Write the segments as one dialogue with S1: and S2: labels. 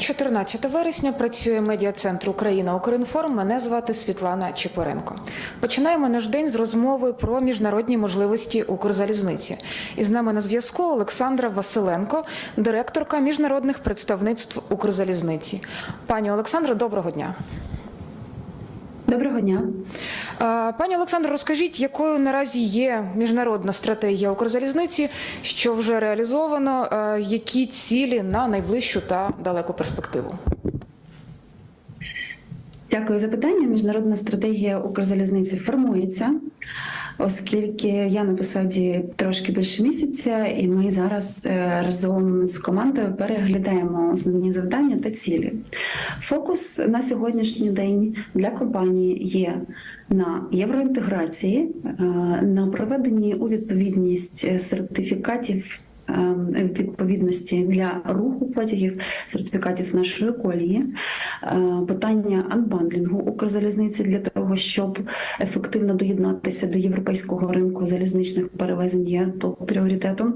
S1: 14 вересня працює медіа-центр Україна Укрінформ. Мене звати Світлана Чепоренко. Починаємо наш день з розмови про міжнародні можливості Укрзалізниці. І з нами на зв'язку Олександра Василенко, директорка міжнародних представництв Укрзалізниці. Пані Олександро, доброго дня.
S2: Доброго дня.
S1: Пані Олександро, розкажіть, якою наразі є міжнародна стратегія Укрзалізниці, що вже реалізовано, які цілі на найближчу та далеку перспективу?
S2: Дякую за питання. Міжнародна стратегія Укрзалізниці формується, оскільки я на посаді трошки більше місяця, і ми зараз е, разом з командою переглядаємо основні завдання та цілі. Фокус на сьогоднішній день для компанії є на євроінтеграції, е, на проведенні у відповідність сертифікатів. е, Відповідності для руху потягів, сертифікатів нашої колії, питання анбандлінгу Укрзалізниці для того, щоб ефективно доєднатися до європейського ринку залізничних перевезень є топ пріоритетом.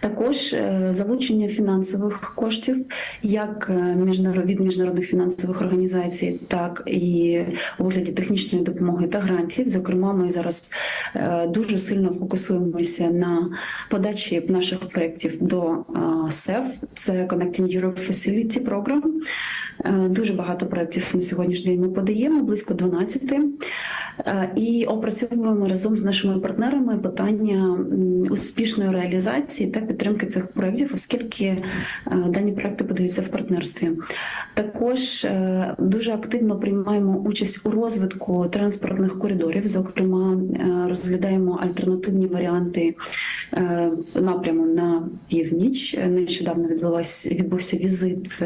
S2: Також е, залучення фінансових коштів як е, від міжнародних фінансових організацій, так і у вигляді технічної допомоги та грантів. Зокрема, ми зараз е, дуже сильно фокусуємося на подачі наших проєктів до СЕФ, це Connecting Europe Facility Program. Дуже багато проєктів на сьогоднішній день ми подаємо, близько 12. Е, І опрацьовуємо разом з нашими партнерами питання успішної реалізації та підтримки цих проєктів, оскільки е, дані проекти подаються в партнерстві. Також е, дуже активно приймаємо участь у розвитку транспортних коридорів. Зокрема, е, розглядаємо альтернативні варіанти напряму на північ. Нещодавно відбулась відбувся візит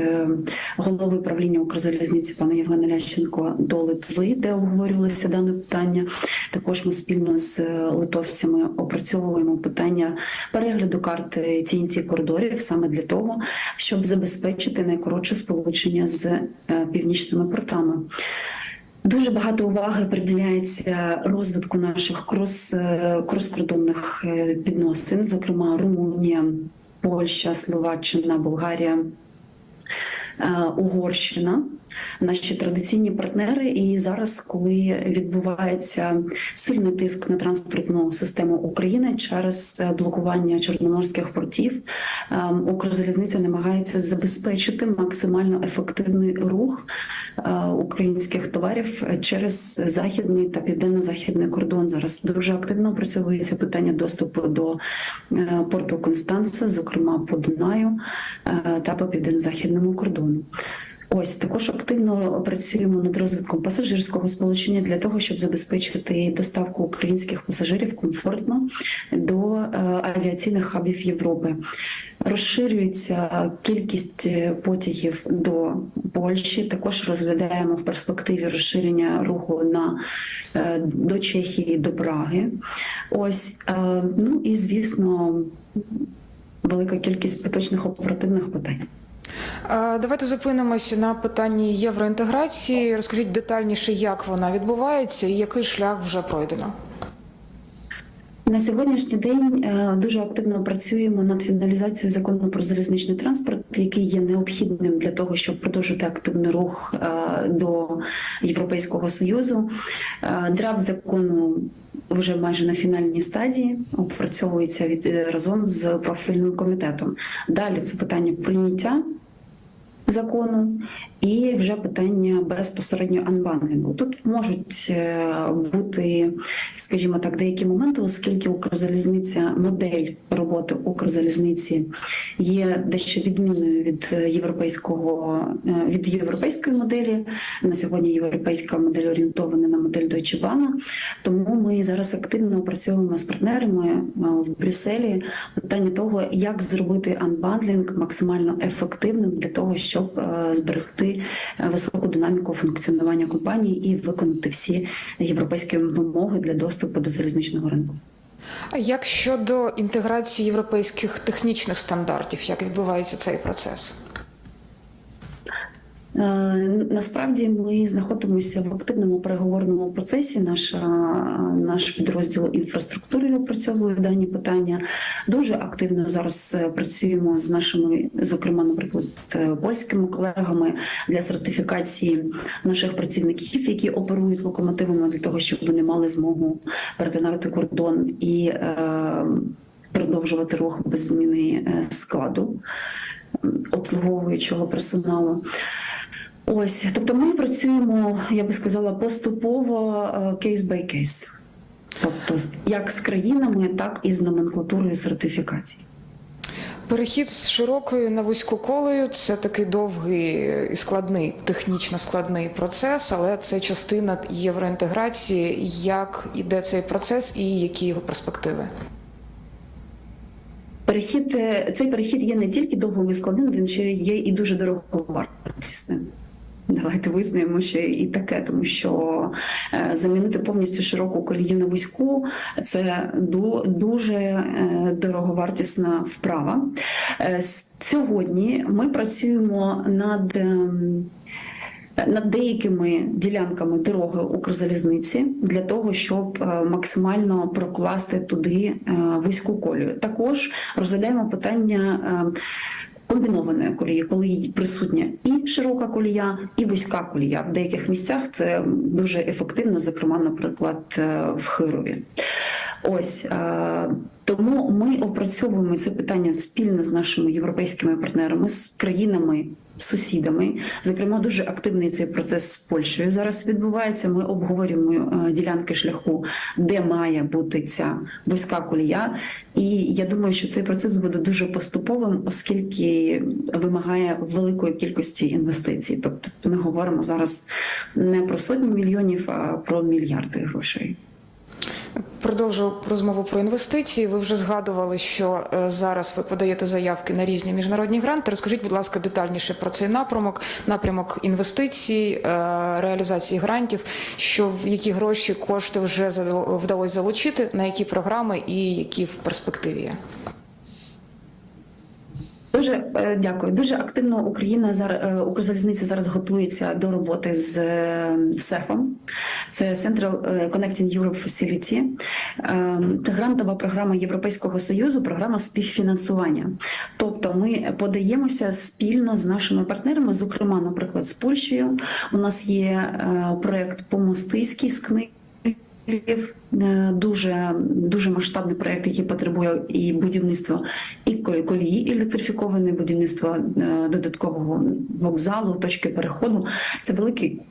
S2: голови правління Укрзалізниці пана Євгена Лященко до Литви, де обговорювалося дане питання. Також ми спільно з литовцями опрацьовуємо питання перегляду карти TNT коридорів саме для того, щоб забезпечити найкоротше сполучення з е, північними портами. Дуже багато уваги приділяється розвитку наших крос, е, кроскордонних е, відносин, зокрема Румунія, Польща, Словаччина, Болгарія. Угорщина, наші традиційні партнери. І зараз, коли відбувається сильний тиск на транспортну систему України через е, блокування чорноморських портів, е, Укрзалізниця намагається забезпечити максимально ефективний рух е, українських товарів через західний та південно-західний кордон. Зараз дуже активно опрацьовується питання доступу до е, порту Констанца, зокрема по Дунаю та по південно-західному кордону. Ось також активно працюємо над розвитком пасажирського сполучення для того, щоб забезпечити доставку українських пасажирів комфортно до е, авіаційних хабів Європи. Розширюється кількість е, потягів до Польщі. Також розглядаємо в перспективі розширення руху на е, до Чехії, до Праги. Ось ну і звісно, велика кількість поточних оперативних питань.
S1: Давайте зупинимося на питанні євроінтеграції. Розкажіть детальніше, як вона відбувається і який шлях вже пройдено.
S2: На сьогоднішній день е, дуже активно працюємо над фіналізацією закону про залізничний транспорт, який є необхідним для того, щоб продовжити активний рух е, до Європейського союзу. Е, Драфт закону вже майже на фінальній стадії опрацьовується від разом з профільним комітетом. Далі це питання прийняття. Закону і вже питання безпосередньо анбандлінгу. Тут можуть е, бути, скажімо так, деякі моменти, оскільки Укрзалізниця, модель роботи Укрзалізниці є дещо відмінною від європейського е, від європейської моделі. На сьогодні європейська модель орієнтована на модель Deutsche Bahn. Тому ми зараз активно опрацьовуємо з партнерами е, в Брюсселі питання того, як зробити анбандлінг максимально ефективним для того, щоб е, е, високу динаміку функціонування компанії і виконати всі європейські вимоги для доступу до залізничного ринку.
S1: А як щодо інтеграції європейських технічних стандартів, як відбувається цей процес?
S2: Е, Насправді ми знаходимося в активному переговорному процесі. Наша наш підрозділ інфраструктури опрацьовує дані питання. Дуже активно зараз е, працюємо з нашими, зокрема, наприклад, е, польськими колегами для сертифікації наших працівників, які оперують локомотивами для того, щоб вони мали змогу перетинати кордон і е, продовжувати рух без зміни складу обслуговуючого персоналу. Ось, тобто ми працюємо, я би сказала, поступово кейс бай кейс. Тобто, як з країнами, так і з номенклатурою сертифікацій.
S1: Перехід з широкої на вузьку колею це такий довгий і складний, технічно складний процес, але це частина євроінтеграції. Як іде цей процес і які його перспективи?
S2: Перехід е, цей перехід є не тільки довгим і складним, він ще є і дуже дороговартісним. Давайте визнаємо, що і таке, тому що е, замінити повністю широку колію на вузьку це дуже е, дороговартісна вправа. Е, Сьогодні ми працюємо над. ем, над деякими ділянками дороги Укрзалізниці для того, щоб максимально прокласти туди вузьку колію. Також розглядаємо питання. Комбінованої колії, коли присутня і широка колія, і вузька колія. В деяких місцях це дуже ефективно, зокрема, наприклад, е, в Хирові. Ось е, тому ми опрацьовуємо це питання спільно з нашими європейськими партнерами, з країнами. Сусідами, зокрема, дуже активний цей процес з Польщею зараз відбувається. Ми обговорюємо е, ділянки шляху, де має бути ця вузька колія. І я думаю, що цей процес буде дуже поступовим, оскільки вимагає великої кількості інвестицій. Тобто, ми говоримо зараз не про сотні мільйонів, а про мільярди грошей.
S1: Продовжу розмову про інвестиції. Ви вже згадували, що е, зараз ви подаєте заявки на різні міжнародні гранти. Розкажіть, будь ласка, детальніше про цей напрямок, напрямок інвестицій, е, реалізації грантів, що в які гроші кошти вже вдалося залучити, на які програми і які в перспективі.
S2: Дуже е, дякую. Дуже активно Україна зараз Укрзалізниця зараз готується до роботи з е, СЕФом. Це Central е, Connecting Europe Facility. Е, Це грантова програма Європейського союзу, програма співфінансування. Тобто, ми подаємося спільно з нашими партнерами, зокрема, наприклад, з Польщею. У нас є е, проект Помостиський з книг. Львів е, дуже дуже масштабний проект, який потребує і будівництва і кол- колії, електрифіковане будівництво додаткового вокзалу, точки переходу. Це великий.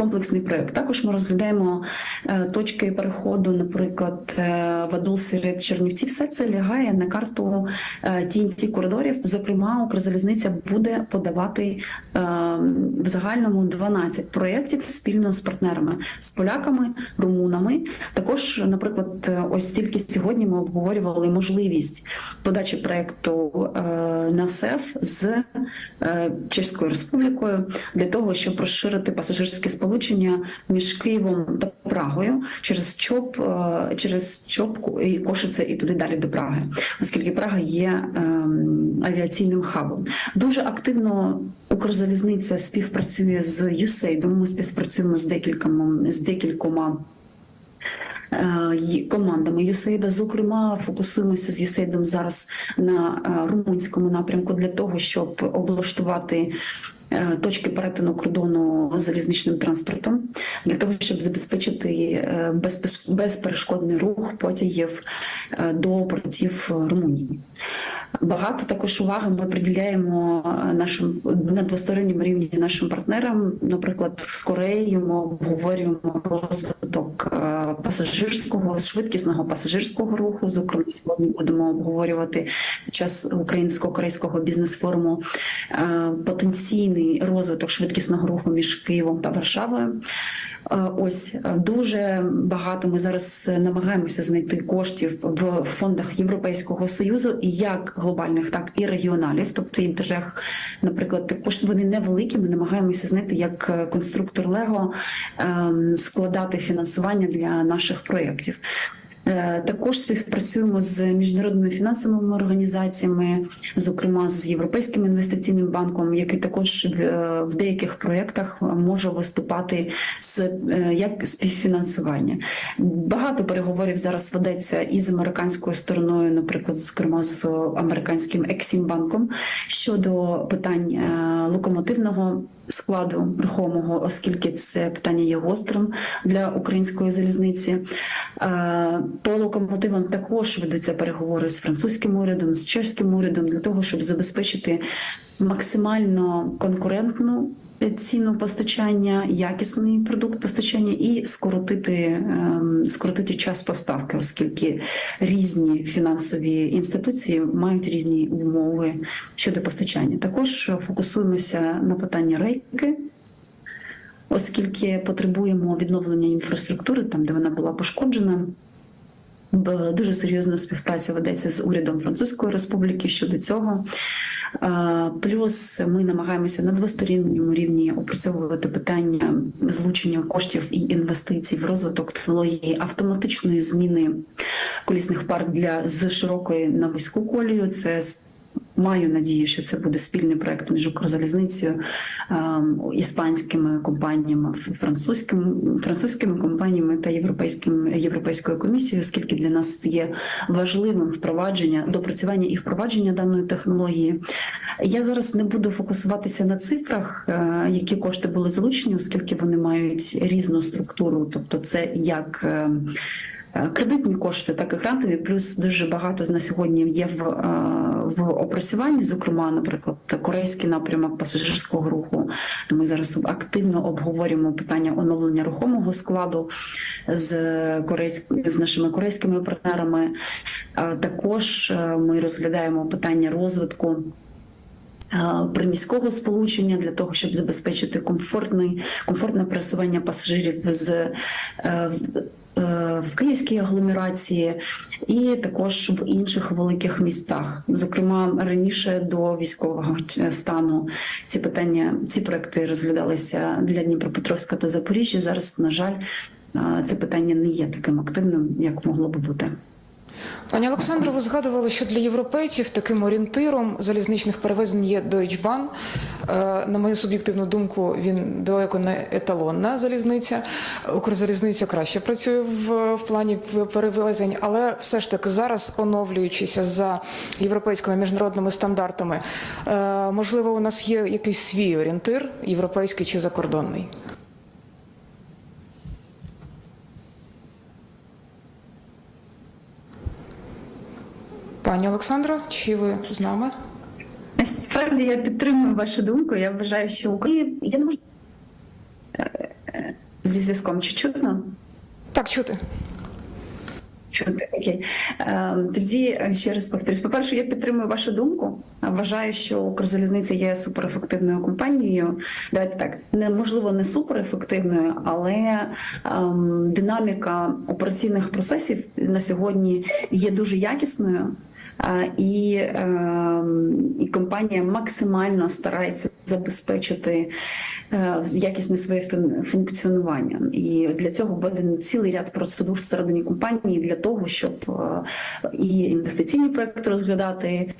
S2: Комплексний проект. Також ми розглядаємо е, точки переходу, наприклад, е, Вадул серед Чернівців. Все це лягає на карту е, TNT коридорів. Зокрема, Укрзалізниця буде подавати е, в загальному 12 проєктів спільно з партнерами, з поляками, румунами. Також, наприклад, е, ось тільки сьогодні ми обговорювали можливість подачі проєкту е, на СЕФ з е, Чеською Республікою для того, щоб розширити пасажирське сполучення між Києвом та Прагою через ЧОП, е, через ЧОП і Кошице і туди далі до Праги, оскільки Прага є ем, авіаційним хабом. Дуже активно Укрзалізниця співпрацює з ЮСЕЙДом. Ми співпрацюємо з декількома з декількома. Е, Командами ЮСЕЙДа, зокрема, фокусуємося з ЮСЕЙДом зараз на е, румунському напрямку для того, щоб облаштувати е, точки перетину кордону залізничним транспортом, для того, щоб забезпечити безперешкодний рух потягів до портів Румунії. Багато також уваги ми приділяємо нашим на двосторонньому рівні нашим партнерам. Наприклад, з Кореєю ми обговорюємо розвиток е, пасажирського швидкісного пасажирського руху. Зокрема, сьогодні будемо обговорювати під час українсько-корейського бізнес-форуму е, потенційний розвиток швидкісного руху між Києвом та Варшавою. Е, Ось е, дуже багато ми зараз намагаємося знайти коштів в фондах Європейського союзу, як глобальних, так і регіоналів. Тобто інтерег, наприклад, також вони невеликі. Ми намагаємося знайти як конструктор Лего ем, складати фінансування для наших проєктів. Е, Також співпрацюємо з міжнародними фінансовими організаціями, зокрема з Європейським інвестиційним банком, який також в, е, деяких проєктах може виступати з е, як співфінансування. Багато переговорів зараз ведеться і з американською стороною, наприклад, зокрема з американським Ексімбанком щодо питань локомотивного складу рухомого, оскільки це питання є гострим для української залізниці. По локомотивам також ведуться переговори з французьким урядом, з чеським урядом для того, щоб забезпечити максимально конкурентну ціну постачання, якісний продукт постачання і скоротити, ем, скоротити час поставки, оскільки різні фінансові інституції мають різні умови щодо постачання. Також фокусуємося на питання рейки. Оскільки потребуємо відновлення інфраструктури там, де вона була пошкоджена, Дуже серйозна співпраця ведеться з урядом Французької Республіки щодо цього. Плюс ми намагаємося на двосторонньому рівні опрацьовувати питання залучення коштів і інвестицій в розвиток технології автоматичної зміни колісних пар для з широкої на вузьку колію. Це Маю надію, що це буде спільний проект між Укрзалізницею, ем, іспанськими компаніями, французькими, французькими компаніями та європейським європейською комісією, оскільки для нас є важливим впровадження, допрацювання і впровадження даної технології. Я зараз не буду фокусуватися на цифрах, е, які кошти були залучені, оскільки вони мають різну структуру, тобто це як. Е, Кредитні кошти, так і грантові, плюс дуже багато на сьогодні є в, е, в опрацюванні, зокрема, наприклад, корейський напрямок пасажирського руху. То ми зараз активно обговорюємо питання оновлення рухомого складу з корейськ... з нашими корейськими партнерами. Е, Також ми розглядаємо питання розвитку. Приміського сполучення для того, щоб забезпечити комфортне пересування пасажирів з в- е, київській агломерації і також в інших великих містах. Зокрема, раніше до військового стану ці питання, ці проекти розглядалися для Дніпропетровська та Запоріжжя. Зараз, на жаль, е, це питання не є таким активним, як могло би бути.
S1: Пані Олександро, ви згадували, що для європейців таким орієнтиром залізничних перевезень є Deutsche Bahn. Е, На мою суб'єктивну думку, він далеко не еталонна залізниця. Укрзалізниця краще працює в, в плані перевезень, але все ж таки зараз, оновлюючися за європейськими міжнародними стандартами, е, можливо, у нас є якийсь свій орієнтир, європейський чи закордонний. Пані Олександро, чи ви з нами?
S2: Насправді я підтримую вашу думку. Я вважаю, що Україна я не можу Е, е, зі зв'язком чи чутно?
S1: Так, чути.
S2: Чути, окей. Е, Тоді ще раз повторюсь. По-перше, я підтримую вашу думку. Вважаю, що Укрзалізниця є суперефективною компанією. Давайте так, неможливо не суперефективною, але ем, динаміка операційних процесів на сьогодні є дуже якісною. І, ем, і компанія максимально старається забезпечити е, якісне своє фун- функціонування. І для цього введений цілий ряд процедур всередині компанії для того, щоб е, і інвестиційні проекти розглядати,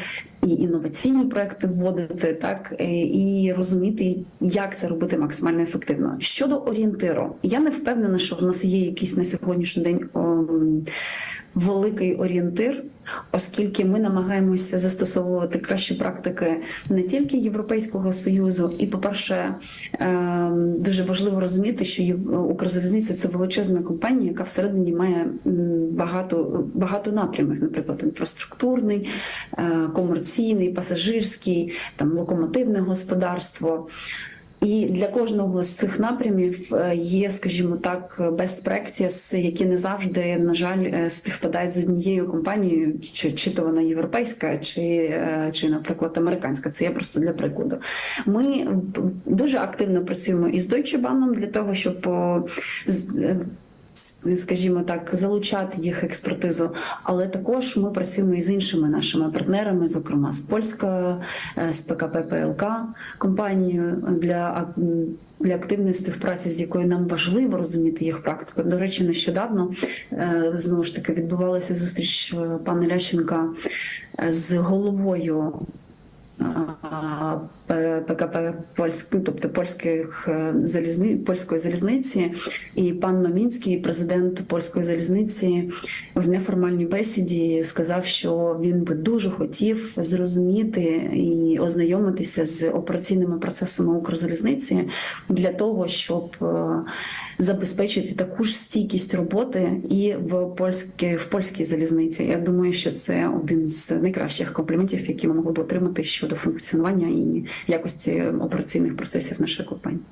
S2: і інноваційні проекти вводити, так е, і розуміти, як це робити максимально ефективно. Щодо орієнтиру, я не впевнена, що в нас є якийсь на сьогоднішній день. Великий орієнтир, оскільки ми намагаємося застосовувати кращі практики не тільки Європейського союзу, і, по-перше, ем, дуже важливо розуміти, що Укрзалізниця це величезна компанія, яка всередині має багато багато напрямів, наприклад, інфраструктурний, е, комерційний, пасажирський, там локомотивне господарство. І для кожного з цих напрямів е, є, скажімо так, best practice, які не завжди, на жаль, е, співпадають з однією компанією, чи, чи то вона європейська, чи, е, чи, наприклад, американська. Це я просто для прикладу. Ми дуже активно працюємо із Deutsche Bank для того, щоб скажімо так, залучати їх експертизу, але також ми працюємо і з іншими нашими партнерами, зокрема з польською, е, з ПКП ПЛК компанією для для активної співпраці, з якою нам важливо розуміти їх практику. До речі, нещодавно е, знову ж таки відбувалася зустріч е, пана Лященка з головою. ПКП Польськ, ну, тобто польських е, залізни, польської залізниці, і пан Мамінський, президент польської залізниці, в неформальній бесіді сказав, що він би дуже хотів зрозуміти і ознайомитися з операційними процесами Укрзалізниці для того, щоб е, забезпечити таку ж стійкість роботи і в польській в польській залізниці. Я думаю, що це один з найкращих компліментів, які ми могли б отримати щодо функціонування і якості операційних процесів нашої компанії.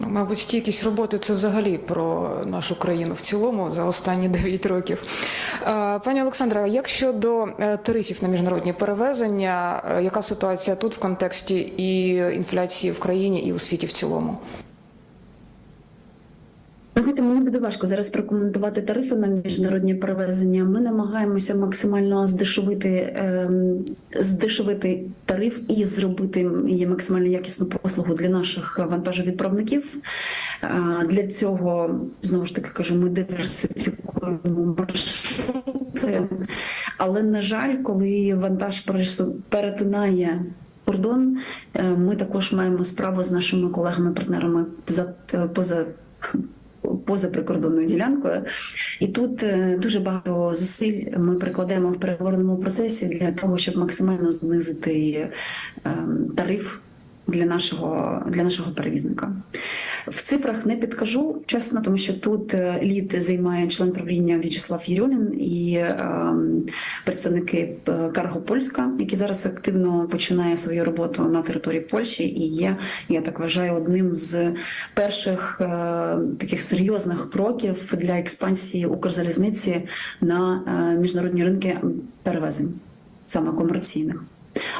S1: Ну, Мабуть, стійкість роботи це взагалі про нашу країну в цілому за останні 9 років. Е, Пані Олександра, як щодо е, тарифів на міжнародні перевезення, е, яка ситуація тут в контексті і інфляції в країні і у світі в цілому?
S2: Знаєте, мені буде важко зараз прокоментувати тарифи на міжнародні перевезення. Ми намагаємося максимально здешевити, ем, здешевити тариф і зробити її максимально якісну послугу для наших вантажовідправників. Для цього знову ж таки кажу, ми диверсифікуємо маршрути. Але на жаль, коли вантаж перетинає кордон, е, ми також маємо справу з нашими колегами-партнерами за поза поза прикордонною ділянкою. І тут е, дуже багато зусиль ми прикладемо в переговорному процесі для того, щоб максимально знизити ем, тариф для нашого для нашого перевізника. В цифрах не підкажу чесно, тому що тут е, лід займає член правління В'ячеслав Єрьомін і ем, представники е, Карго Польська, які зараз активно починає свою роботу на території Польщі, і є, я так вважаю, одним з перших е, таких серйозних кроків для експансії Укрзалізниці на е, міжнародні ринки перевезень, саме комерційних.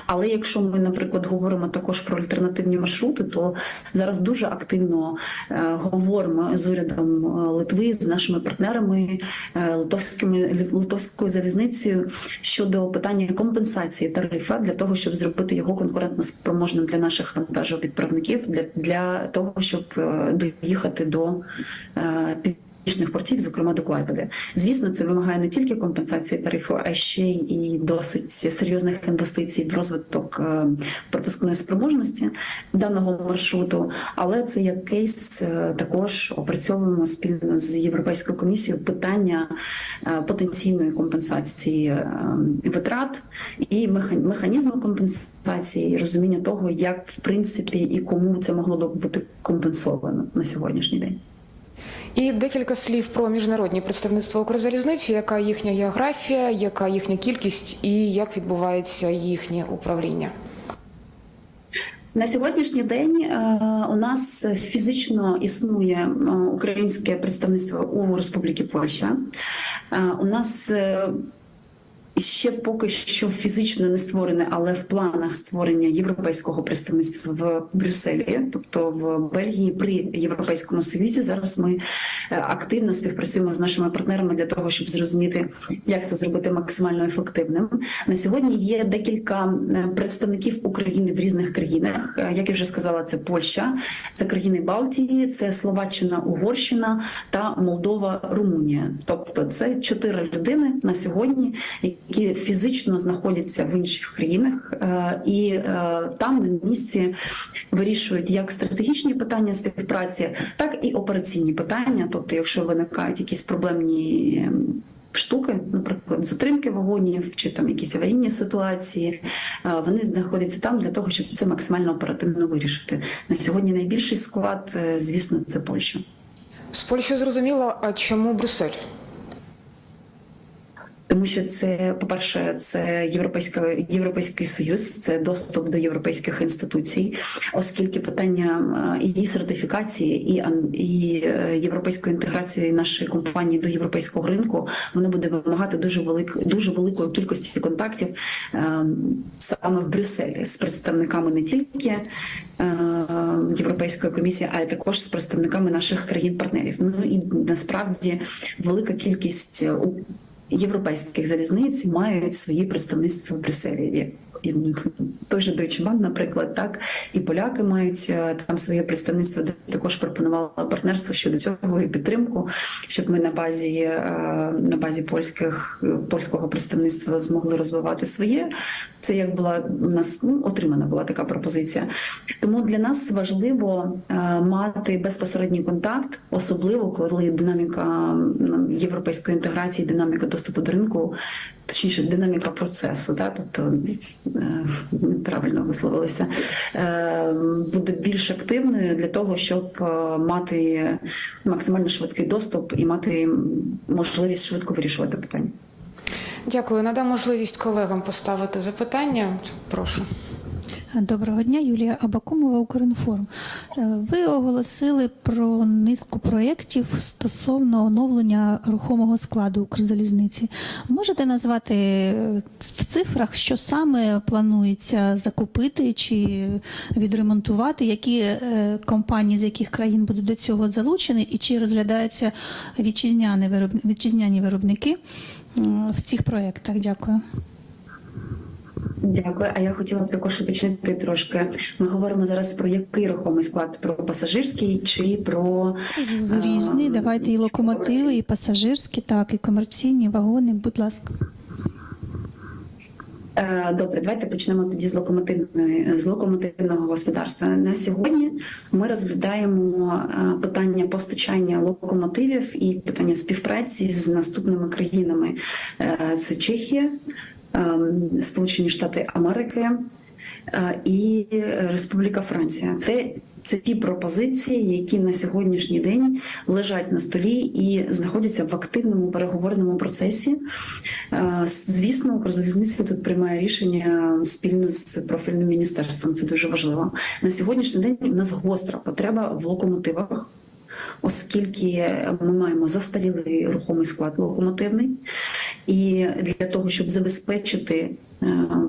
S2: Але якщо ми, наприклад, говоримо також про альтернативні маршрути, то зараз дуже активно е, говоримо з урядом е, Литви, з нашими партнерами е, литовськими литовською залізницею щодо питання компенсації тарифа для того, щоб зробити його конкурентно спроможним для наших вантажовідправників, для, для того, щоб доїхати до портів, зокрема до Клайпеди. Звісно, це вимагає не тільки компенсації тарифу, а ще й і досить серйозних інвестицій в розвиток е, пропускної спроможності даного маршруту. Але це як кейс е, також опрацьовуємо спільно з Європейською комісією питання е, потенційної компенсації витрат і меха- механізму компенсації, розуміння того, як в принципі і кому це могло б бути компенсовано на сьогоднішній день.
S1: І декілька слів про міжнародні представництва Укрзалізниці, яка їхня географія, яка їхня кількість і як відбувається їхнє управління.
S2: На сьогоднішній день е, у нас фізично існує е, українське представництво у Республіки Польща. Е, У нас ще поки що фізично не створене, але в планах створення європейського представництва в Брюсселі, тобто в Бельгії при Європейському Союзі. Зараз ми е, активно співпрацюємо з нашими партнерами для того, щоб зрозуміти, як це зробити максимально ефективним. На сьогодні є декілька представників України в різних країнах. Е, Як я вже сказала, це Польща, це країни Балтії, це Словаччина, Угорщина та Молдова, Румунія. Тобто, це чотири людини на сьогодні, фізично знаходяться в інших країнах, е, і е, там на місці вирішують як стратегічні питання співпраці, так і операційні питання. Тобто, якщо виникають якісь проблемні. ем, Штуки, наприклад, затримки вагонів чи там якісь аварійні ситуації, е, вони знаходяться там для того, щоб це максимально оперативно вирішити. На сьогодні найбільший склад, звісно, це Польща.
S1: З Польщею зрозуміло, а чому Брюссель?
S2: Тому що це, по-перше, це європейська європейський союз, це доступ до європейських інституцій, оскільки питання е, і сертифікації, і, і е, європейської інтеграції нашої компанії до європейського ринку, воно буде вимагати дуже велик, дуже великої кількості контактів е, саме в Брюсселі з представниками не тільки е, Європейської комісії, а й також з представниками наших країн-партнерів. Ну і насправді велика кількість е, європейських залізниць мають свої представництва в Брюсселі. І той же Deutsche Bahn, наприклад, так і поляки мають е, там своє представництво, де також пропонували партнерство щодо цього і підтримку, щоб ми на базі е, на базі польських польського представництва змогли розвивати своє. Це як була у нас ну, отримана була така пропозиція. Тому для нас важливо е, мати безпосередній контакт, особливо коли динаміка європейської інтеграції, динаміка доступу до ринку, точніше, динаміка процесу, да, тобто е, правильно висловилися, е, буде більш активною для того, щоб е, мати максимально швидкий доступ і мати можливість швидко вирішувати питання.
S1: Дякую. Надам можливість колегам поставити запитання. Прошу.
S3: Доброго дня, Юлія Абакумова, Укрінформ. Е, Ви оголосили про низку проєктів стосовно оновлення рухомого складу Укрзалізниці. Можете назвати е, в цифрах, що саме планується закупити чи відремонтувати, які е, компанії з яких країн будуть до цього залучені, і чи розглядаються вітчизняні виробни- виробники в цих проєктах? Дякую.
S2: Дякую. А я хотіла б також уточнити трошки. Ми говоримо зараз про який рухомий склад? Про пасажирський чи про
S3: Різні,
S2: а,
S3: давайте і локомотиви, і пасажирські, так, і комерційні вагони, будь ласка.
S2: Е, Добре, давайте почнемо тоді з локомотивної з локомотивного господарства. На сьогодні ми розглядаємо е, питання постачання локомотивів і питання співпраці з наступними країнами: Е, це Чехія, е, Сполучені Штати Америки е, і Республіка Франція. Це це ті пропозиції, які на сьогоднішній день лежать на столі і знаходяться в активному переговорному процесі. Е, Звісно, Укрзалізниця тут приймає рішення спільно з профільним міністерством. Це дуже важливо. На сьогоднішній день у нас гостра потреба в локомотивах. Оскільки ми маємо застарілий рухомий склад локомотивний, і для того, щоб забезпечити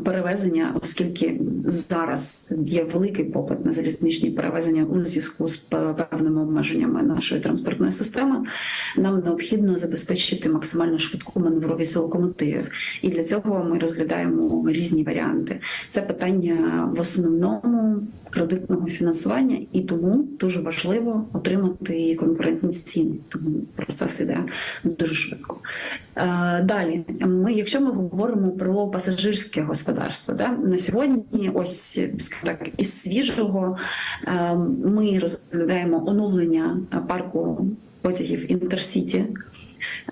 S2: перевезення, оскільки зараз є великий попит на залізничні перевезення у зв'язку з певними обмеженнями нашої транспортної системи, нам необхідно забезпечити максимально швидку маневровість локомотивів. І для цього ми розглядаємо різні варіанти. Це питання в основному кредитного фінансування, і тому дуже важливо отримати конкурентні ціни. Тому процес іде дуже швидко. Е, Далі, ми, якщо ми говоримо про пасажирське господарство, да, на сьогодні, ось так, із свіжого е, ми розглядаємо оновлення парку потягів Інтерсіті.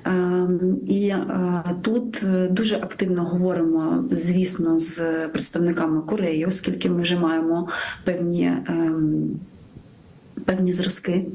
S2: Ем, І е, тут е, дуже активно говоримо, звісно, з представниками Кореї, оскільки ми вже маємо певні. ем, Певні зразки,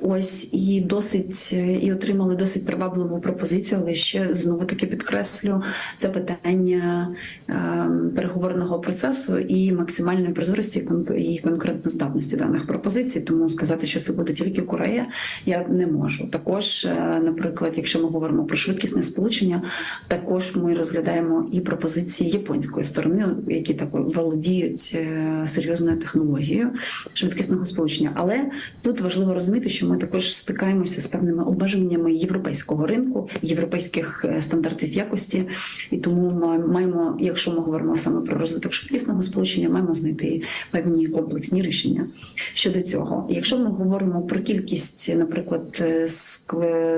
S2: ось і досить е, і отримали досить привабливу пропозицію, але ще знову таки підкреслю це питання ем, переговорного процесу і максимальної прозорості і конк- конкурентоздатності даних пропозицій. Тому сказати, що це буде тільки Корея, я не можу. Також, е, наприклад, якщо ми говоримо про швидкісне сполучення, також ми розглядаємо і пропозиції японської сторони, які також володіють е, серйозною технологією швидкісного сполучення. Але тут важливо розуміти, що ми також стикаємося з певними обмеженнями європейського ринку, європейських е, стандартів якості, і тому ми маємо, якщо ми говоримо саме про розвиток швидкісного сполучення, маємо знайти певні комплексні рішення щодо цього. Якщо ми говоримо про кількість, наприклад, е,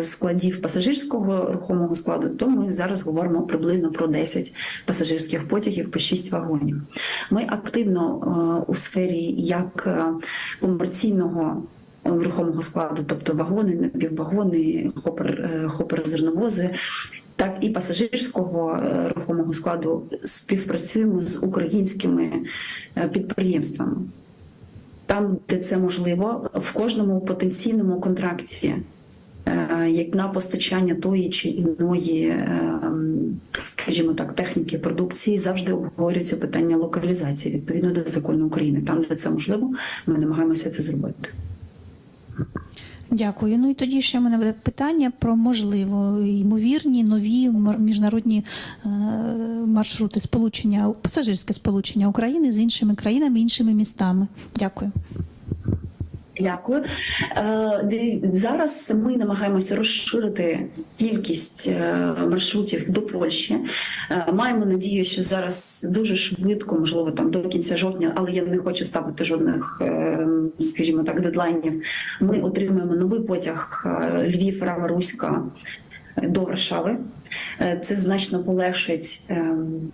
S2: складів пасажирського рухомого складу, то ми зараз говоримо приблизно про 10 пасажирських потягів по 6 вагонів. Ми активно е, у сфері як комерційного рухомого складу, тобто вагони, напіввагони, хопер, е, хопер-зерновози. Так і пасажирського е, рухомого складу співпрацюємо з українськими е, підприємствами. Там, де це можливо, в кожному потенційному контракті е, як на постачання тої чи іної, е, скажімо так, техніки продукції завжди обговорюється питання локалізації відповідно до закону України. Там, де це можливо, ми намагаємося це зробити.
S3: Дякую. Ну і тоді ще в мене буде питання про можливо ймовірні нові міжнародні е, маршрути сполучення, пасажирське сполучення України з іншими країнами, іншими містами. Дякую.
S2: Дякую. Е, Зараз ми намагаємося розширити кількість е, маршрутів до Польщі. Е, Маємо надію, що зараз дуже швидко, можливо, там до кінця жовтня, але я не хочу ставити жодних, скажімо так, дедлайнів. Ми отримаємо новий потяг Львів, Рава Руська до Варшави. Е, Це значно полегшить ем,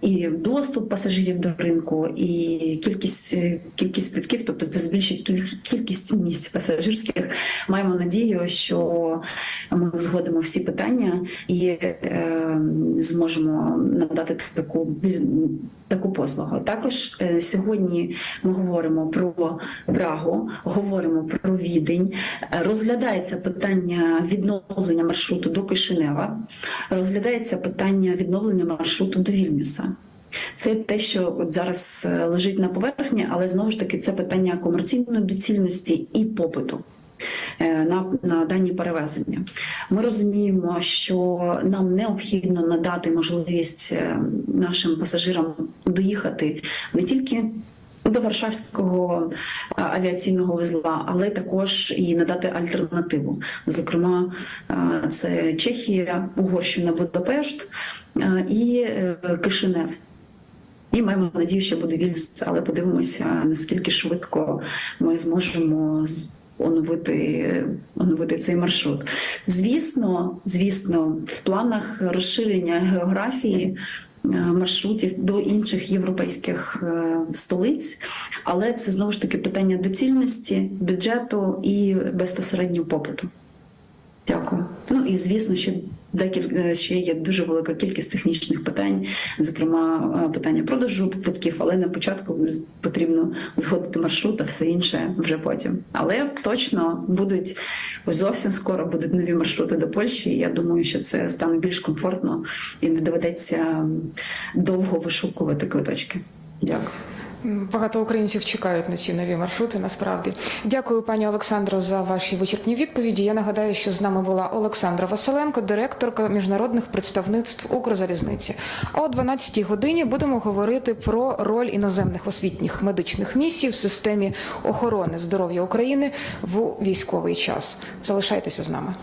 S2: і доступ пасажирів до ринку, і кількість е, кількість квитків, тобто це збільшить кіль- кількість місць пасажирських. Маємо надію, що ми узгодимо всі питання і е, зможемо надати таку таку послугу. Також е, сьогодні ми говоримо про Прагу, говоримо про Відень. Розглядається питання відновлення маршруту до Кишинева, розглядається питання відновлення маршруту до Вільнюса. Це те, що от зараз е, лежить на поверхні, але знову ж таки це питання комерційної доцільності і попиту. е, На, на дані перевезення ми розуміємо, що нам необхідно надати можливість е, нашим пасажирам доїхати не тільки до Варшавського авіаційного вузла, але також і надати альтернативу. Зокрема, це Чехія, Угорщина, Будапешт і е, Кишинев. І маємо надію, що буде Вільнюс, але подивимося, наскільки швидко ми зможемо оновити, оновити цей маршрут. Звісно, звісно, в планах розширення географії е, маршрутів до інших європейських е, столиць, але це знову ж таки питання доцільності, бюджету і безпосередньо попиту. Дякую. Ну і звісно, ще декілька ще є дуже велика кількість технічних питань, зокрема е, питання продажу квитків, але на початку потрібно згодити маршрут, а все інше вже потім. Але точно будуть зовсім скоро будуть нові маршрути до Польщі. Я думаю, що це стане більш комфортно і не доведеться довго вишукувати квиточки. Дякую.
S1: Багато українців чекають на ці нові маршрути. Насправді дякую, пані Олександро, за ваші вичерпні відповіді. Я нагадаю, що з нами була Олександра Василенко, директорка міжнародних представництв Укрзалізниці. А о 12-й годині будемо говорити про роль іноземних освітніх медичних місій в системі охорони здоров'я України в військовий час. Залишайтеся з нами.